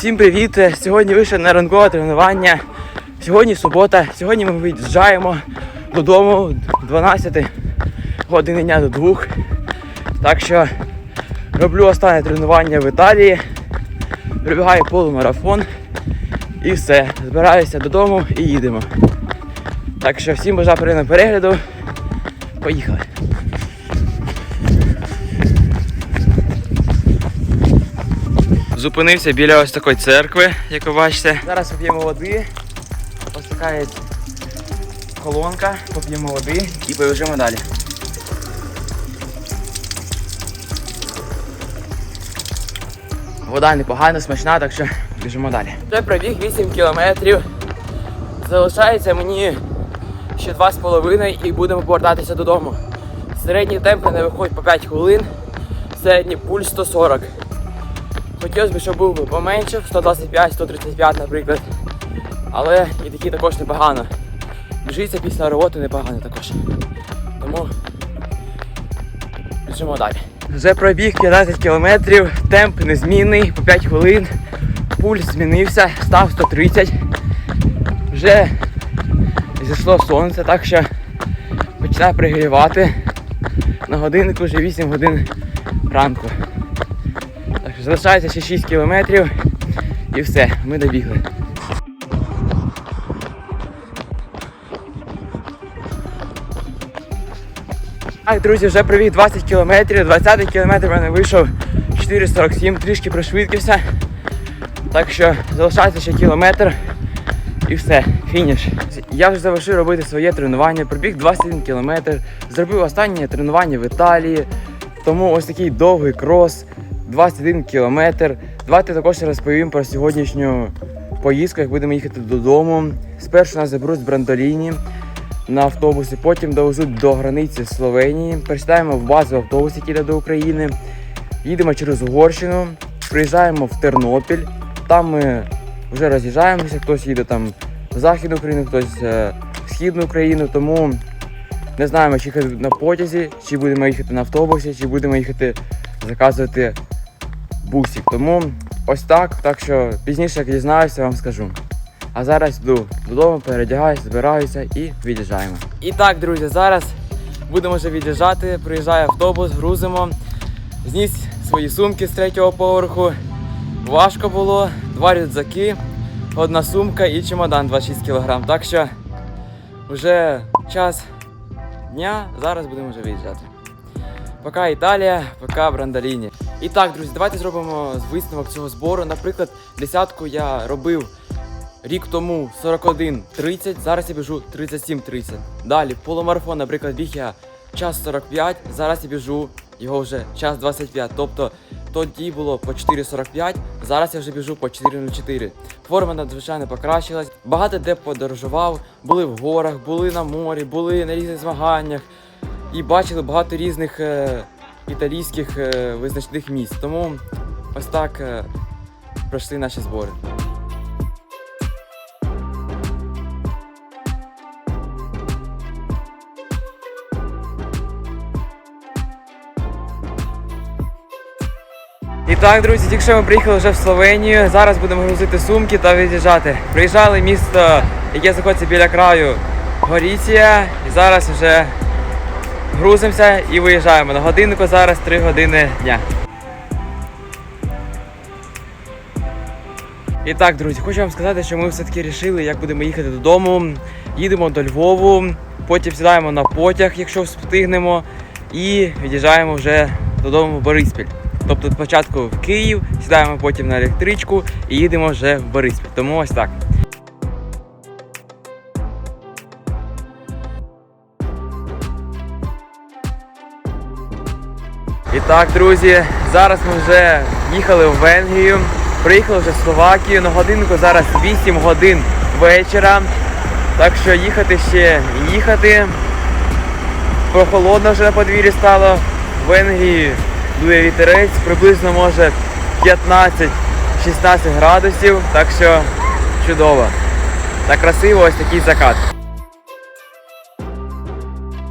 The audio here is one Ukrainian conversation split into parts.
Всім привіт! Сьогодні вийшов на ранкове тренування. Сьогодні субота. Сьогодні ми виїжджаємо додому 12 години дня до 2. Так що роблю останнє тренування в Італії. Прибігаю полумарафон і все. Збираюся додому і їдемо. Так що всім бажаю приємного перегляду. Поїхали. Зупинився біля ось такої церкви, як ви бачите. Зараз поп'ємо води. Ось така є колонка, поп'ємо води і побіжимо далі. Вода непогана, смачна, так що біжимо далі. Вже пробіг 8 кілометрів. Залишається мені ще 2,5 і будемо повертатися додому. Середні темпи не виходять по 5 хвилин, середній пульс 140. Хотілося б, щоб був поменше, 125-135, наприклад. Але і такі також непогано. Біжиться після роботи непогано також. Тому біжимо далі. Вже пробіг 15 кілометрів, темп незмінний, по 5 хвилин. Пульс змінився, став 130. Вже зійшло сонце, так що починає пригрівати. На годиннику вже 8 годин ранку. Залишається ще 6 кілометрів і все, ми добігли. Так, друзі, вже провів 20 кілометрів. 20 кілометр в мене вийшов 4,47, трішки пришвидкився. Так що залишається ще кілометр і все, фініш. Я вже завершив робити своє тренування, пробіг 21 кілометр, зробив останнє тренування в Італії. Тому ось такий довгий крос, 21 кілометр. Давайте також розповім про сьогоднішню поїздку, як будемо їхати додому. Спершу нас заберуть з Брандоліні на автобусі, потім довезуть до границі Словенії. Пересідаємо в базу автобус, який йде до України. Їдемо через Угорщину, приїжджаємо в Тернопіль. Там ми вже роз'їжджаємося, хтось їде там в Західну Україну, хтось е, в Східну Україну, тому не знаємо, чи їхати на потязі, чи будемо їхати на автобусі, чи будемо їхати заказувати бусик. Тому ось так. Так що пізніше, як дізнаюся, вам скажу. А зараз йду додому, передягаюся, збираюся і від'їжджаємо. І так, друзі, зараз будемо вже від'їжджати. Приїжджає автобус, грузимо. Зніс свої сумки з третього поверху. Важко було, два рюкзаки, одна сумка і чемодан 26 кг. Так що вже час дня, зараз будемо вже виїжджати. Пока Італія, пока Брандаліні. І так, друзі, давайте зробимо висновок цього збору. Наприклад, десятку я робив рік тому 41.30, зараз я біжу 37.30. Далі полумарафон, наприклад, біг я час 45, зараз я біжу його вже час 25. Тобто тоді було по 4.45, зараз я вже біжу по 4.04. Форма надзвичайно покращилась. Багато де подорожував, були в горах, були на морі, були на різних змаганнях і бачили багато різних е, італійських е, визначних місць. Тому ось так е, пройшли наші збори. І так, друзі, тільки що ми приїхали вже в Словенію. Зараз будемо грузити сумки та від'їжджати. Приїжджали місто, яке знаходиться біля краю Горіція. І зараз вже грузимося і виїжджаємо. На годиннику зараз 3 години дня. І так, друзі, хочу вам сказати, що ми все-таки вирішили, як будемо їхати додому. Їдемо до Львову, потім сідаємо на потяг, якщо встигнемо, і від'їжджаємо вже додому в Бориспіль. Тобто спочатку в Київ, сідаємо потім на електричку і їдемо вже в Бориспіль. Тому ось так. І так, друзі, зараз ми вже їхали в Венгрію, приїхали вже в Словакію. На годинку зараз 8 годин вечора. Так що їхати ще їхати. Прохолодно вже на подвір'ї стало. В Венгрії дує вітерець, приблизно може 15-16 градусів, так що чудово. Та красиво ось такий закат.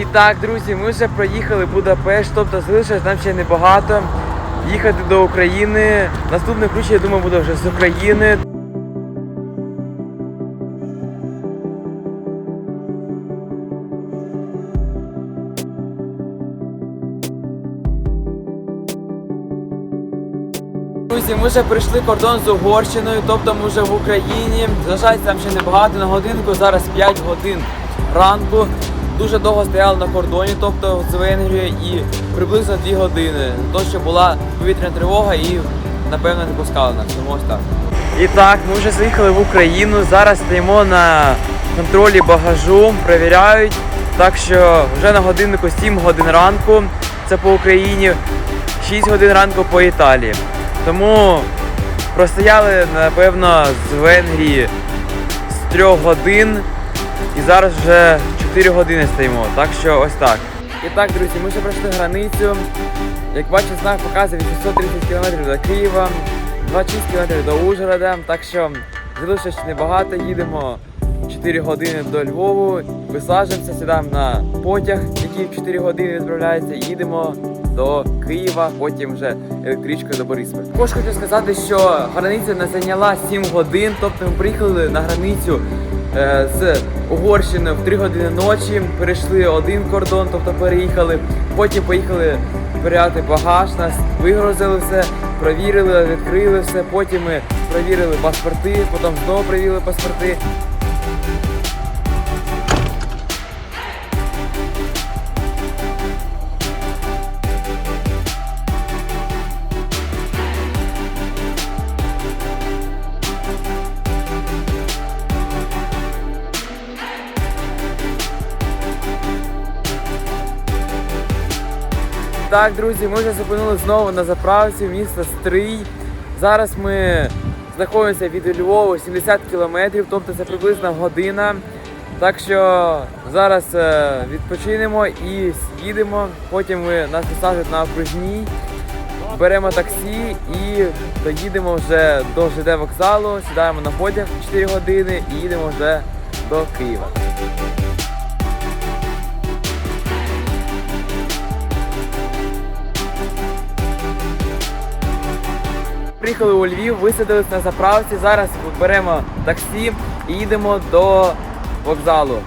І так, друзі, ми вже проїхали Будапешт, тобто залишилось нам ще небагато. їхати до України. Наступний ключ, я думаю, буде вже з України. Друзі, ми вже прийшли кордон з Угорщиною, тобто ми вже в Україні. Залишається там ще небагато на годинку, зараз 5 годин ранку. Дуже довго стояли на кордоні, тобто з Венгрією, і приблизно 2 години. То, що була повітряна тривога і напевно не пускали нас. Тому ось так. І так, ми вже заїхали в Україну. Зараз стоїмо на контролі багажу, перевіряють. Так що вже на годиннику 7 годин ранку. Це по Україні, 6 годин ранку по Італії. Тому простояли, напевно, з Венгрії з 3 годин і зараз вже 4 години стоїмо. Так що ось так. І так, друзі, ми вже пройшли границю. Як бачите, знак показує 830 км до Києва, 26 км до Ужгорода. Так що залишилось небагато, їдемо 4 години до Львову, висаджуємося, сідаємо на потяг, який в 4 години відправляється, їдемо до Києва, потім вже електричкою до Борисполя. Також хочу сказати, що границя не зайняла 7 годин, тобто ми приїхали на границю з Угорщини в 3 години ночі, перейшли один кордон, тобто переїхали, потім поїхали перевіряти багаж, нас вигрузили все, провірили, відкрили все, потім ми перевірили паспорти, потім знову перевірили паспорти. Так, друзі, ми вже зупинилися знову на заправці міста Стрий. Зараз ми знаходимося від Львова 70 кілометрів, тобто це приблизно година. Так що зараз е, відпочинемо і їдемо. Потім ми нас посадять на окружній, беремо таксі і доїдемо вже до ЖД вокзалу, сідаємо на потяг 4 години і їдемо вже до Києва. Приїхали у Львів, висадились на заправці. Зараз беремо таксі і їдемо до вокзалу.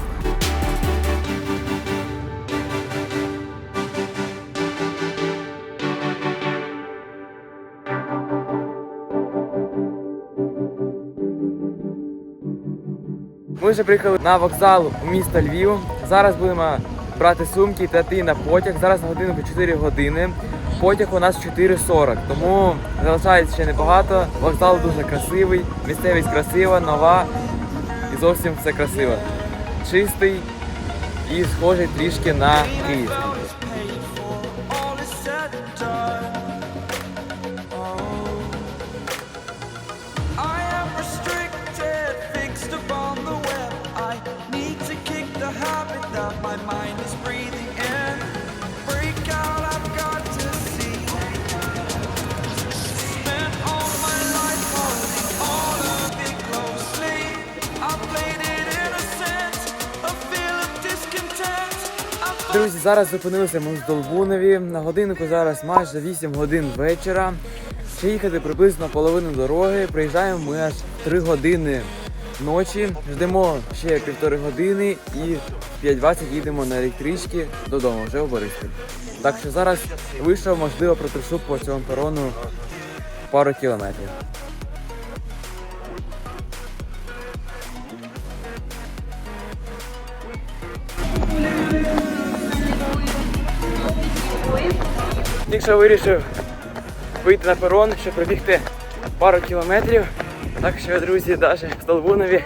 Ми вже приїхали на вокзал у місто Львів. Зараз будемо брати сумки та йти на потяг. Зараз на по 4 години. Потяг у нас 4.40, тому залишається ще небагато. Вокзал дуже красивий, місцевість красива, нова і зовсім все красиво. Чистий і схожий трішки на Київ. Друзі, зараз зупинилися ми в Долбунові. На годиннику зараз майже 8 годин вечора. Ще їхати приблизно половину дороги. Приїжджаємо ми аж 3 години ночі. Ждемо ще півтори години і в 5.20 їдемо на електричці додому, вже у Бориспіль. Так що зараз вийшов, можливо, протрушу по цьому перону пару кілометрів. Тільки вирішив вийти на перон, щоб пробігти пару кілометрів. Так що, друзі, навіть в Столбунові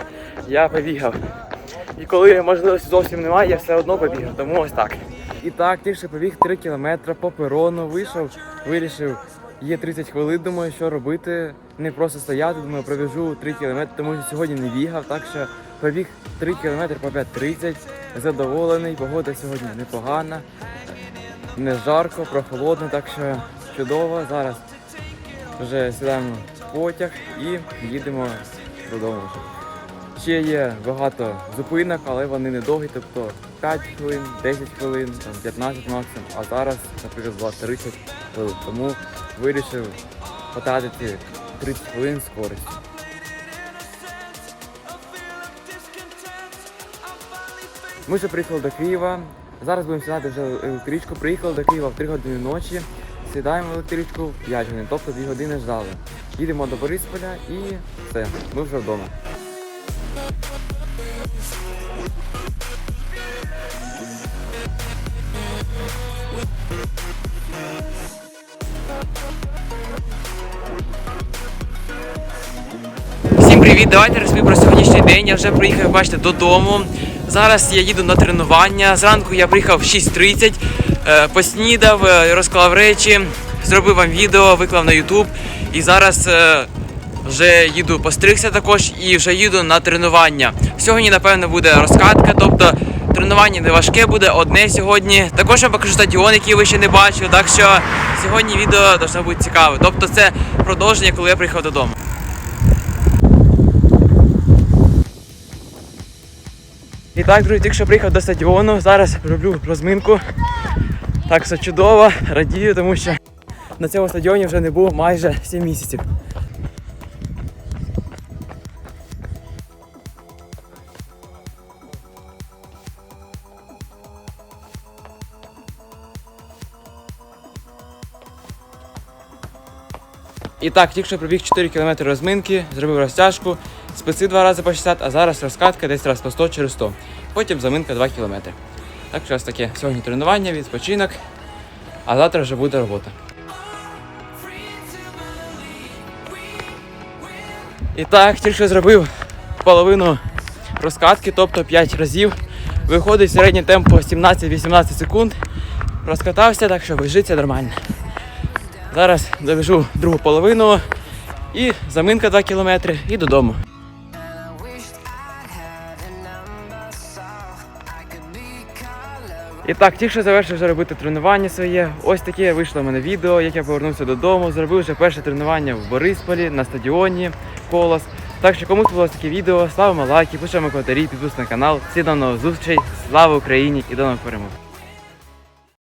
я побігав. І коли можливості зовсім немає, я все одно побігав, тому ось так. І так, тільки побіг 3 кілометри по перону, вийшов, вирішив, є 30 хвилин, думаю, що робити. Не просто стояти, думаю, пробіжу 3 кілометри, тому що сьогодні не бігав, так що побіг 3 кілометри по 5.30, задоволений, погода сьогодні непогана не жарко, прохолодно, так що чудово. Зараз вже сідаємо в потяг і їдемо додому. Ще є багато зупинок, але вони недовгі, тобто 5 хвилин, 10 хвилин, там 15 максимум, а зараз, наприклад, була 30 хвилин. Тому вирішив потратити 30 хвилин з. Ми вже приїхали до Києва. Зараз будемо сідати вже в електричку. Приїхали до Києва в 3 години ночі. Сідаємо в електричку в 5 годин, тобто 2 години ждали. Їдемо до Борисполя і все, ми вже вдома. Всім привіт! Давайте розповім про сьогоднішній день. Я вже приїхав, бачите, додому. Зараз я їду на тренування. Зранку я приїхав в 6.30, е, поснідав, е, розклав речі, зробив вам відео, виклав на YouTube. І зараз е, вже їду постригся також і вже їду на тренування. Сьогодні, напевно, буде розкатка, тобто тренування не важке буде, одне сьогодні. Також я покажу стадіон, який ви ще не бачили. Так що сьогодні відео должно бути цікаве. Тобто це продовження, коли я приїхав додому. І так, друзі, тільки що приїхав до стадіону. Зараз роблю розминку. Так все чудово, радію, тому що на цьому стадіоні вже не був майже 7 місяців. І так, тільки що пробіг 4 км розминки, зробив розтяжку, списи два рази по 60, а зараз розкатка десь раз по 100 через 100. Потім заминка 2 км. Так що ось таке сьогодні тренування, відпочинок, а завтра вже буде робота. І так, тільки зробив половину розкатки, тобто 5 разів. Виходить середній темп по 17-18 секунд. Розкатався, так що біжиться нормально. Зараз добіжу другу половину і заминка 2 кілометри і додому. І так, тільки що завершив вже робити тренування своє. Ось таке вийшло в мене відео, як я повернувся додому. Зробив вже перше тренування в Борисполі на стадіоні Колос. Так що кому сподобалось таке відео, ставимо лайки, пишемо коментарі, підписуйтесь на канал. Всі до нових зустрічей. Слава Україні і до нових перемог!